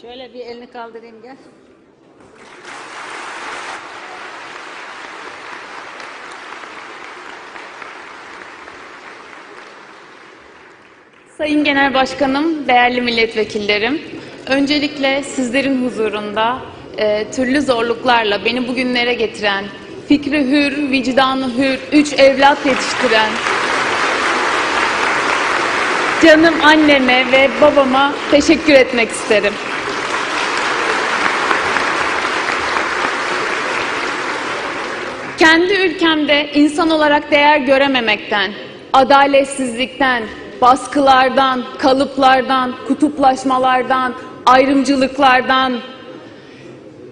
Şöyle bir elini kaldırayım gel. Sayın Genel Başkanım, değerli milletvekillerim, öncelikle sizlerin huzurunda e, türlü zorluklarla beni bugünlere getiren, fikri hür, vicdanı hür, üç evlat yetiştiren, canım anneme ve babama teşekkür etmek isterim. Kendi ülkemde insan olarak değer görememekten, adaletsizlikten, baskılardan, kalıplardan, kutuplaşmalardan, ayrımcılıklardan,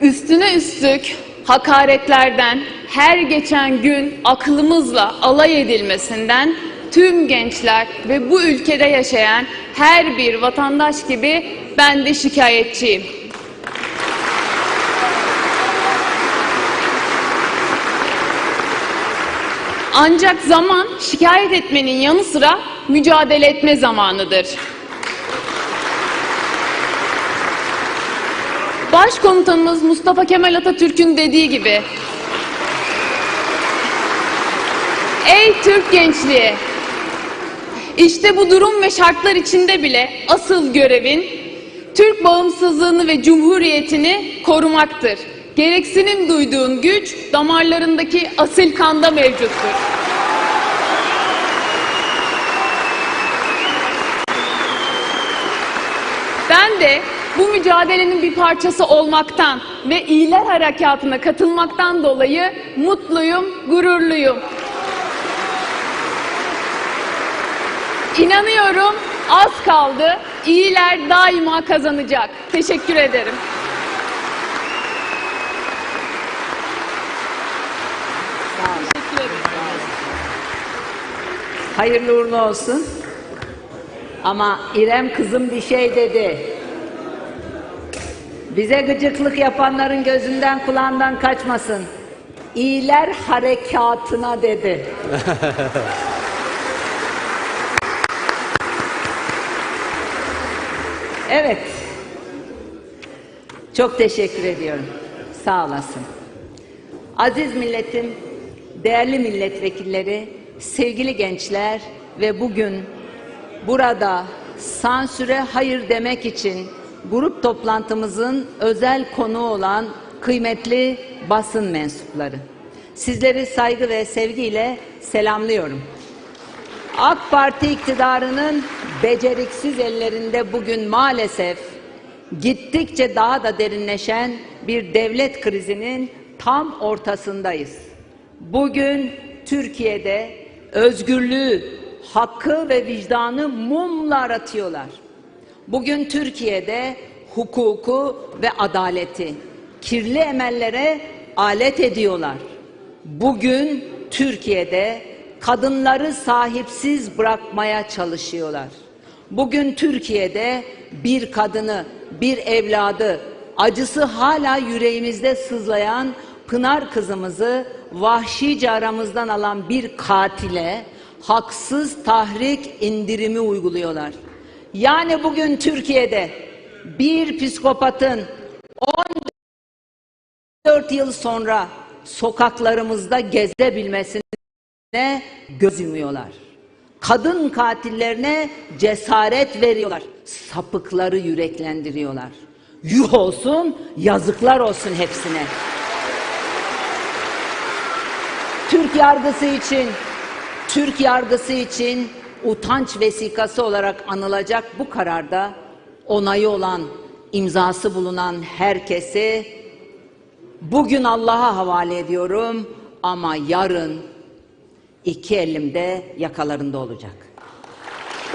üstüne üstlük hakaretlerden, her geçen gün aklımızla alay edilmesinden tüm gençler ve bu ülkede yaşayan her bir vatandaş gibi ben de şikayetçiyim. Ancak zaman şikayet etmenin yanı sıra mücadele etme zamanıdır. Başkomutanımız Mustafa Kemal Atatürk'ün dediği gibi Ey Türk gençliği! İşte bu durum ve şartlar içinde bile asıl görevin Türk bağımsızlığını ve cumhuriyetini korumaktır. Gereksinim duyduğun güç damarlarındaki asil kanda mevcuttur. Ben de bu mücadelenin bir parçası olmaktan ve iyiler harekatına katılmaktan dolayı mutluyum, gururluyum. İnanıyorum az kaldı. İyiler daima kazanacak. Teşekkür ederim. Teşekkür ederim. Hayırlı uğurlu olsun. Ama İrem kızım bir şey dedi. Bize gıcıklık yapanların gözünden kulağından kaçmasın. İyiler harekatına dedi. evet. Çok teşekkür ediyorum. Sağ olasın. Aziz milletim, değerli milletvekilleri, sevgili gençler ve bugün burada sansüre hayır demek için grup toplantımızın özel konuğu olan kıymetli basın mensupları. Sizleri saygı ve sevgiyle selamlıyorum. AK Parti iktidarının beceriksiz ellerinde bugün maalesef gittikçe daha da derinleşen bir devlet krizinin tam ortasındayız. Bugün Türkiye'de özgürlüğü, hakkı ve vicdanı mumla aratıyorlar. Bugün Türkiye'de hukuku ve adaleti kirli emellere alet ediyorlar. Bugün Türkiye'de kadınları sahipsiz bırakmaya çalışıyorlar. Bugün Türkiye'de bir kadını, bir evladı, acısı hala yüreğimizde sızlayan Pınar kızımızı vahşice aramızdan alan bir katile haksız tahrik indirimi uyguluyorlar. Yani bugün Türkiye'de bir psikopatın 14 yıl sonra sokaklarımızda gezebilmesine göz yumuyorlar. Kadın katillerine cesaret veriyorlar. Sapıkları yüreklendiriyorlar. Yuh olsun, yazıklar olsun hepsine. Türk yargısı için, Türk yargısı için utanç vesikası olarak anılacak bu kararda onayı olan, imzası bulunan herkesi bugün Allah'a havale ediyorum ama yarın iki elimde yakalarında olacak.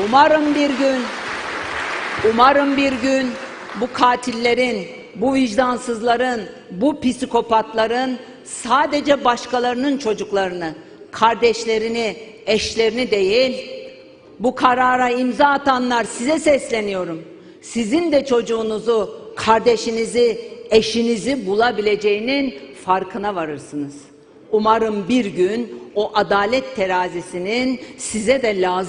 Umarım bir gün, umarım bir gün bu katillerin, bu vicdansızların, bu psikopatların sadece başkalarının çocuklarını, kardeşlerini, eşlerini değil, bu karara imza atanlar size sesleniyorum. Sizin de çocuğunuzu, kardeşinizi, eşinizi bulabileceğinin farkına varırsınız. Umarım bir gün o adalet terazisinin size de lazım